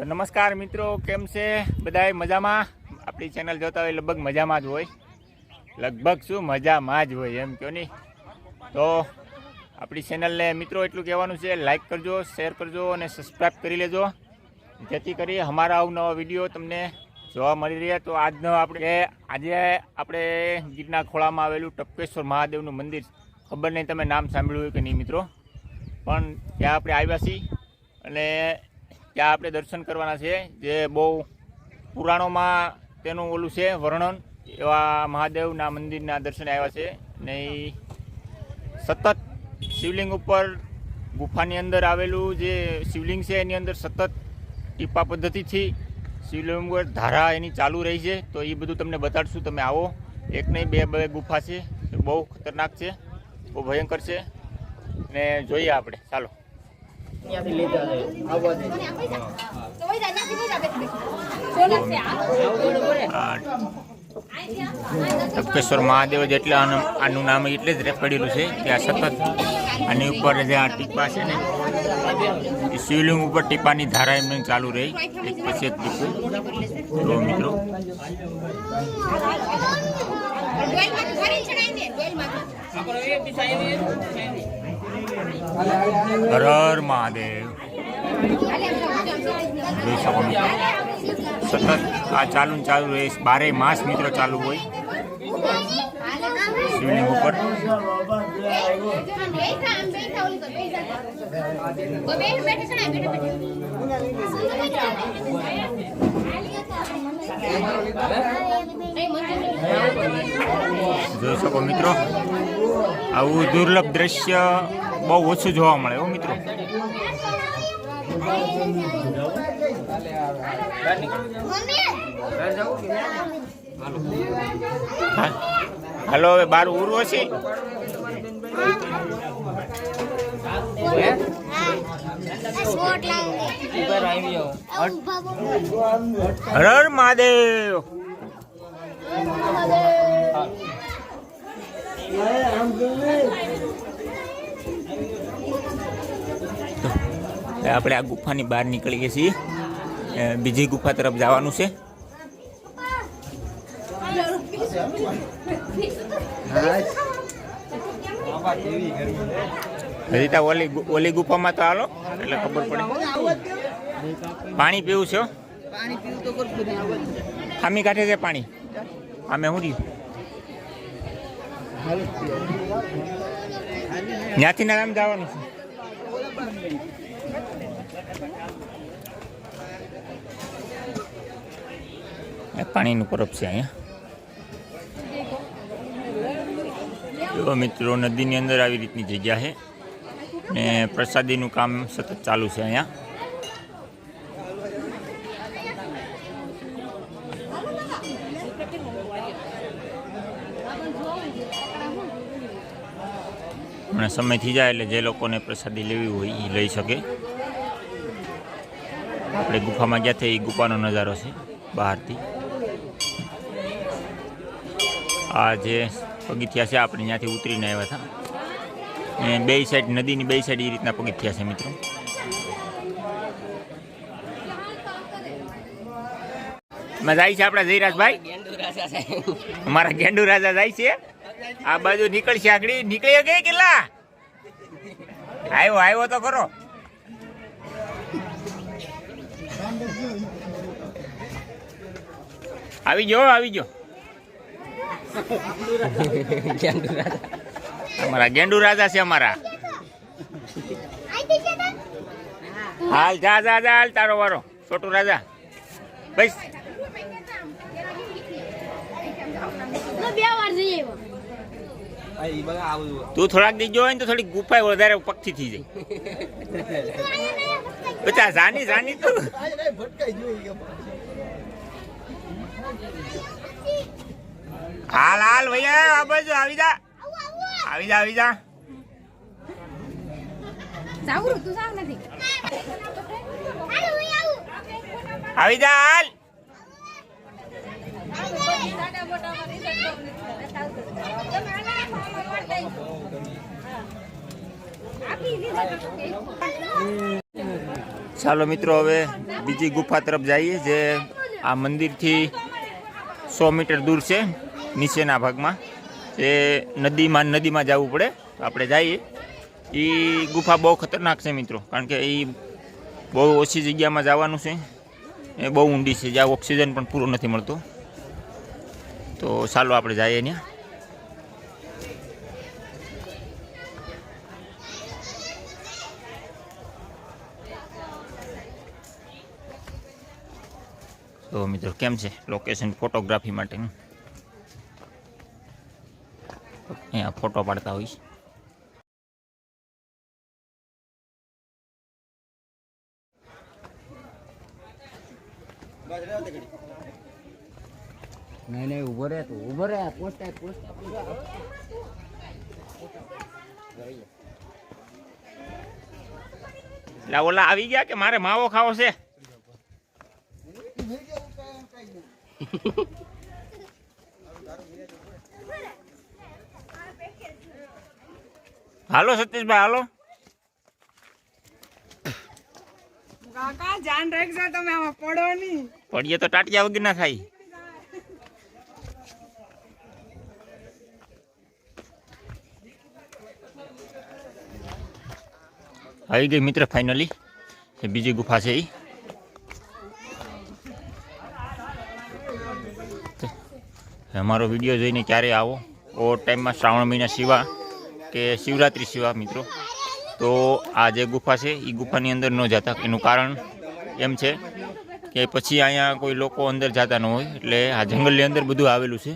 તો નમસ્કાર મિત્રો, કેમ છે? બધાય મજામાં? આપણી ચેનલ જોતા હોય લગભગ મજામાં જ હોય. લગભગ શું? મજામાં જ હોય, એમ કહો નહીં? તો આપણી ચેનલને મિત્રો એટલું કહેવાનું છે લાઇક કરજો શેર કરજો અને સબસ્ક્રાઈબ કરી લેજો. જેથી કરી અમારા અવનવા વીડિયો તમને જોવા મળી રહ્યા તો આજનો આપણે આજે આપણે ગીરના ખોળામાં આવેલું ટપકેશ્વર મહાદેવનું મંદિર. ખબર નહીં તમે નામ સાંભળ્યું કે નહીં મિત્રો? પણ ત્યાં આપણે આવ્યા છીએ અને ત્યાં આપણે દર્શન કરવાના છે, જે બહુ પુરાણોમાં તેનું ઓલું છે, વર્ણન. એવા મહાદેવના મંદિરના દર્શને આવ્યા છે. ને સતત શિવલિંગ ઉપર ગુફાની અંદર આવેલું જે શિવલિંગ છે, એની અંદર સતત ટીપા પદ્ધતિથી શિવલિંગ ઉપર ધારા એની ચાલુ રહી છે. તો એ બધું તમને બતાડશું, તમે આવો. એક નહીં, બે બે ગુફા છે. બહુ ખતરનાક છે. બહુ ભયંકર છે. ને જોઈએ આપણે. ચાલો. ત્યાંથી લીધા આવવા દે ટપકેશ્વર મહાદેવ જ એટલે આનું આનું નામ એટલે જ પડેલું છે. ત્યાં સતત આની ઉપર જે આ ટીપા છે ને એ શિવલિંગ ઉપર ટીપાની ધારા એમને ચાલુ રહી. એક પછી એક ટીપું. તો મિત્રો. હર મહાદેવ. જોઈ શકો સતત આ ચાલુ ચાલુ રહે. બારે માસ મિત્રો ચાલુ હોય. શિવલિંગ ઉપર. જોઈ શકો મિત્રો. આવું દુર્લભ દ્રશ્ય બહુ ઓછું જોવા મળે હો મિત્રો. હાલો હવે બાર ઉરવો છે હર હર મહાદેવ આપણે આ ગુફાની બહાર નીકળીએ છીએ. બીજી ગુફા તરફ જવાનું છે. હજી તો ઓલી ઓલી ગુફામાં તો હાલો, એટલે ખબર પડે. પાણી પીવું છે ખામી કાઢે છે પાણી. અમે શું રહ્યું ત્યાંથી ના જવાનું છે. પાણીનું પરબ છે અહીંયા. જો મિત્રો, નદીની અંદર આવી રીતની જગ્યા છે ને પ્રસાદીનું કામ સતત ચાલુ છે અહીંયા. અને સમય થઈ જાય એટલે જે લોકોને પ્રસાદી લેવી હોય એ લઈ શકે. આપણે ગુફામાં ગયા હતા એ ગુફાનો નજારો છે, બહારથી. આ જે પગથિયા છે, આપણે ત્યાંથી ઉતરીને આવ્યા હતા. બે સાઈડ નદીની બે સાઈડ એ રીતના પગથિયા છે, મિત્રો. જાય છે આપણા જયરાજભાઈ? અમારા ગેંડુ રાજા જાય છે. આ બાજુ નીકળશે આગળ. નીકળી ગઈ કેટલા આવ્યો આવ્યો તો ખરો. આવી ગયો આવી ગયો અમારા ગેંડુ રાજા છે અમારા. હાલ, જા જા જા, હાલ તારો વારો. છોટુ રાજા. બસ. તું થોડાક દી જો હોય તો થોડી ગુફાઈ વધારે પક્ષી થઈ જાય. બચા જાની જાની તું. હાલ હાલ ભૈયા આ બાજુ આવી જા. આવી જા આવી જા. આવી જા હાલ. ચાલો મિત્રો, હવે બીજી ગુફા તરફ જઈએ જે આ મંદિરથી સો મીટર દૂર છે, નીચેના ભાગમાં. જે નદીમાં નદીમાં જવું પડે. આપણે જઈએ. એ ગુફા બહુ ખતરનાક છે મિત્રો, કારણ કે એ બહુ ઓછી જગ્યામાં જવાનું છે. એ બહુ ઊંડી છે, જ્યાં ઓક્સિજન પણ પૂરો નથી મળતો. તો ચાલો આપણે જઈએ ત્યાં. તો મિત્રો કેમ છે લોકેશન ફોટોગ્રાફી માટેનું? અહીંયા ફોટો પાડતા હોઈશ નહીં નહીં ઊભો રહે તું ઊભો રહે. પોસ્ટ પોસ્ટ ઓલા આવી ગયા કે મારે માવો ખાવો છે? હાલો સતીશભાઈ હાલો કાકા ધ્યાન રાખજો તમે આમાં પડો નહીં. પડીએ તો ટાટિયા વગર ના થાય. આવી ગઈ મિત્ર ફાઇનલી એ બીજી ગુફા છે એ અમારો વીડિયો જોઈને ક્યારે આવો? ઓ ટાઈમમાં શ્રાવણ મહિના સિવા કે શિવરાત્રિ સિવા મિત્રો. તો આ જે ગુફા છે એ ગુફાની અંદર ન જતા. એનું કારણ એમ છે કે પછી અહીંયા કોઈ લોકો અંદર જતા ન હોય. એટલે આ જંગલની અંદર બધું આવેલું છે.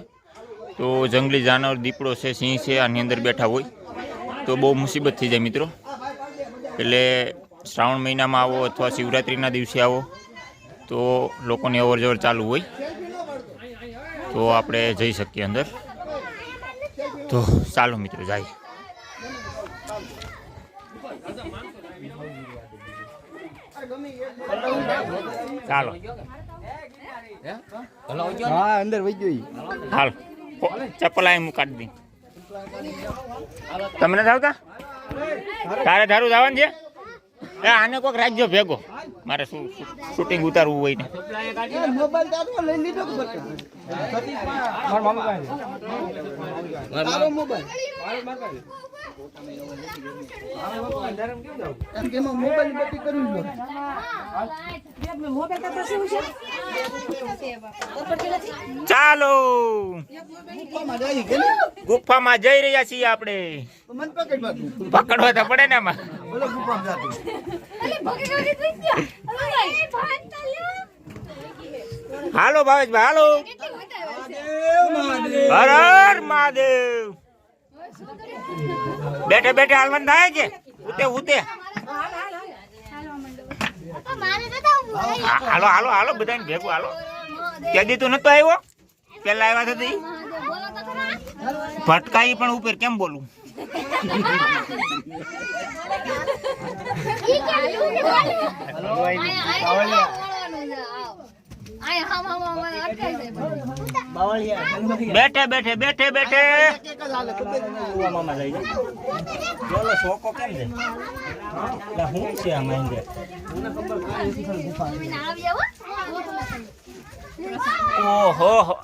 તો જંગલી જાનવર, દીપડો છે, સિંહ છે, આની અંદર બેઠા હોય. તો બહુ મુસીબત થઈ જાય, મિત્રો. એટલે શ્રાવણ મહિનામાં આવો અથવા શિવરાત્રિના દિવસે આવો, તો લોકોની અવર ચાલુ હોય. તો આપણે જઈ શકીએ અંદર. તો ચાલો મિત્રો જાય. ચાલો. હા અંદર વહી હાલ. ચપ્પલ હું કાઢી દઈ તમને આવતા? તારે ધારું જવાનું છે? એ આને કોઈક રાખજો ભેગો. મારે શું શૂટિંગ ઉતારવું હોય ને. મોબાઈલ તારો મોબાઈલ ચાલો. ગુફામાં જઈ રહ્યા છીએ આપણે. પકડવા તો પડે ને એમાં હાલો ભાવેશભાઈ, હાલો. હર હર મહાદેવ. બેઠે બેઠે હાલવાન થાય છે ઉતે ઉતે. હાલો હાલો હાલો બધાને ભેગું હાલો. ત્યાંથી તું નતો આવ્યો? પેલા આવ્યા થતી ભટકાઈ પણ ઉપર કેમ બોલું? બેઠે બેઠે બેઠે બેઠે. ઓહો હો.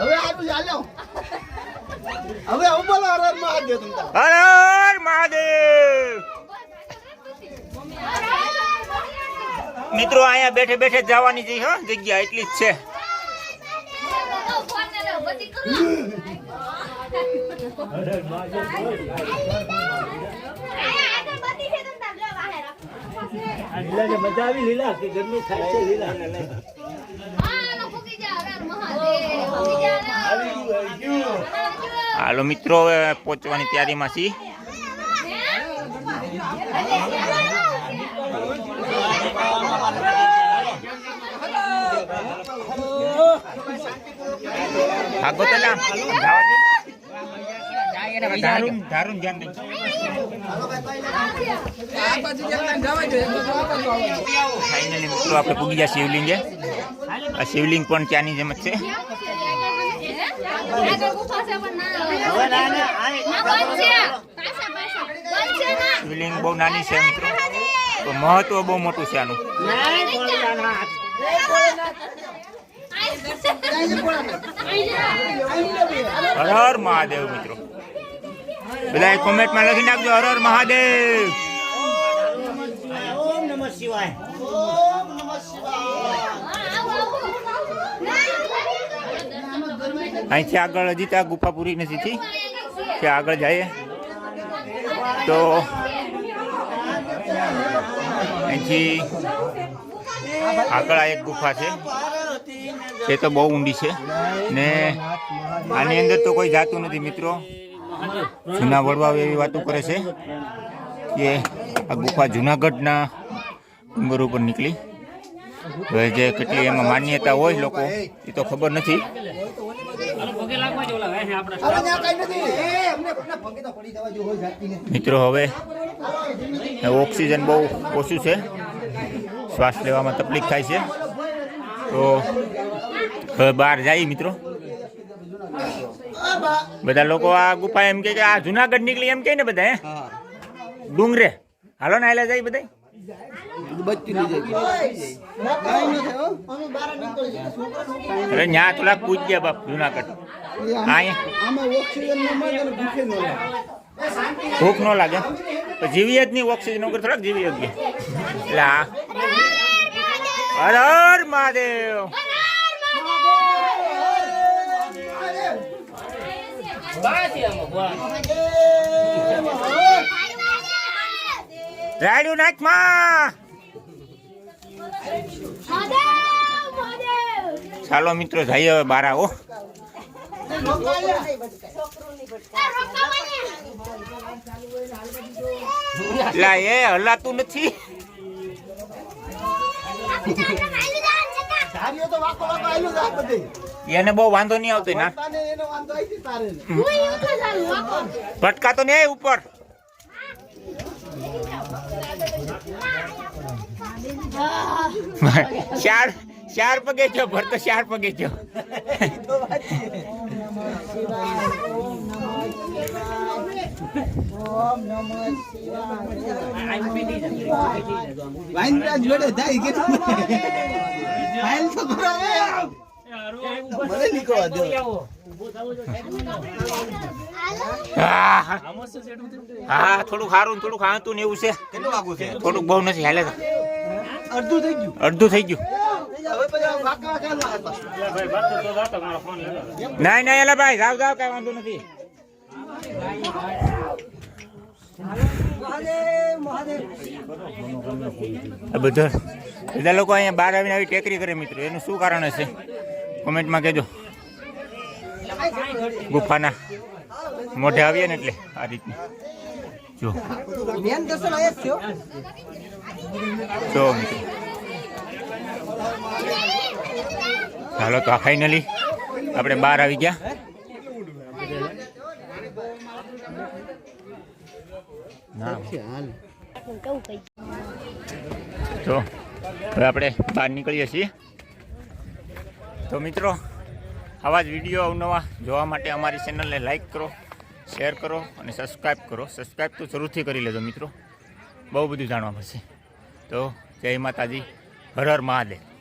હવે આટલું ચાલ્યો. હવે હું બોલો હર હર મહાદેવ. હર હર મહાદેવ મિત્રો અહીંયા બેઠે બેઠે જવાની છે, હો, જગ્યા એટલી જ છે. હાલો મિત્રો, હવે પહોંચવાની તૈયારીમાં છીએ. ભાગો તો ના. મિત્રો આપણે પૂગી ગયા શિવલિંગે આ શિવલિંગ પણ ત્યાંની જેમ જ છે. શિવલિંગ બહુ નાની છે મિત્રો. તો મહત્વ બહુ મોટું છે આનું. હર મહાદેવ મિત્રો. બધા કોમેન્ટમાં લખી નાખજો હર હર મહાદેવ. ઓમ નમઃ શિવાય. અહીંથી આગળ હજી ત્યાં ગુફા પૂરી નથી થઈ ત્યાં આગળ જઈએ. તો અહીંથી આગળ આ એક ગુફા છે. તે તો બહુ ઊંડી છે. ને આની અંદર તો કોઈ જાતું નથી, મિત્રો. જૂના વડવાઓ એવી વાતો કરે છે કે આ ગુફા જુનાગઢના ડુંગર ઉપર નીકળી. હવે જે કેટલી એમાં માન્યતા હોય લોકો, એ તો ખબર નથી. મિત્રો, હવે ઓક્સિજન બહુ ઓછું છે. શ્વાસ લેવામાં તકલીફ થાય છે. તો હવે બહાર જાય મિત્રો. બધા લોકો આ ગુફા એમ કે આ જુનાગઢ નીકળી એમ કે ને બધા હે? ડુંગરે. હાલો ને આયલા જાય બધા. અરે ન્યા થોડાક પૂજ ગયા બાપ જુનાગઢ. ભૂખે ન લાગે. જીવીએ જ નહીં ઓક્સિજન વગર થોડાક જીવીએ જ ગયા એટલે હર હર મહાદેવ. રાડ્યું નાચમાં ચાલો મિત્રો, જઈએ હવે બાર આવો. એ હલાતું નથી. તો વાકો વાકો આયલું જ બધે. એને બહુ વાંધો નહીં આવતો ના. ભટકા તો નહીં ઉપર ચાર ચાર પગે છો ભરતો ચાર પગે છો જોડે કે ફાઇલ તો. મને નીકળવા દો હા થોડું ને થોડુંક હાતું ને એવું છે. કેટલું વાગું છે? થોડુંક બહુ નથી હાલે. અડધું થઈ ગયું. અડધું થઈ ગયું. નહીં નહીં એલા ભાઈ જાવ જાવ કઈ વાંધો નથી. બધા બધા લોકો અહીંયા બહાર આવીને આવી ટેકરી કરે મિત્રો એનું શું કારણ હશે? કોમેન્ટમાં કહેજો. ગુફાના મોઢે આવીએ ને એટલે આ રીતની. જો. જ મિત્રો. ચાલો તો ફાઇનલી આપણે બહાર આવી ગયા. તો હવે આપણે બહાર નીકળીએ છીએ. તો મિત્રો, આવા જ વીડિયો અવનવા જોવા માટે અમારી ચેનલને લાઈક કરો શેર કરો અને સબસ્ક્રાઈબ કરો. સબસ્ક્રાઈબ તો જરૂરથી કરી લેજો મિત્રો. બહુ બધું જાણવા મળશે. તો જય માતાજી. હર હર મહાદેવ.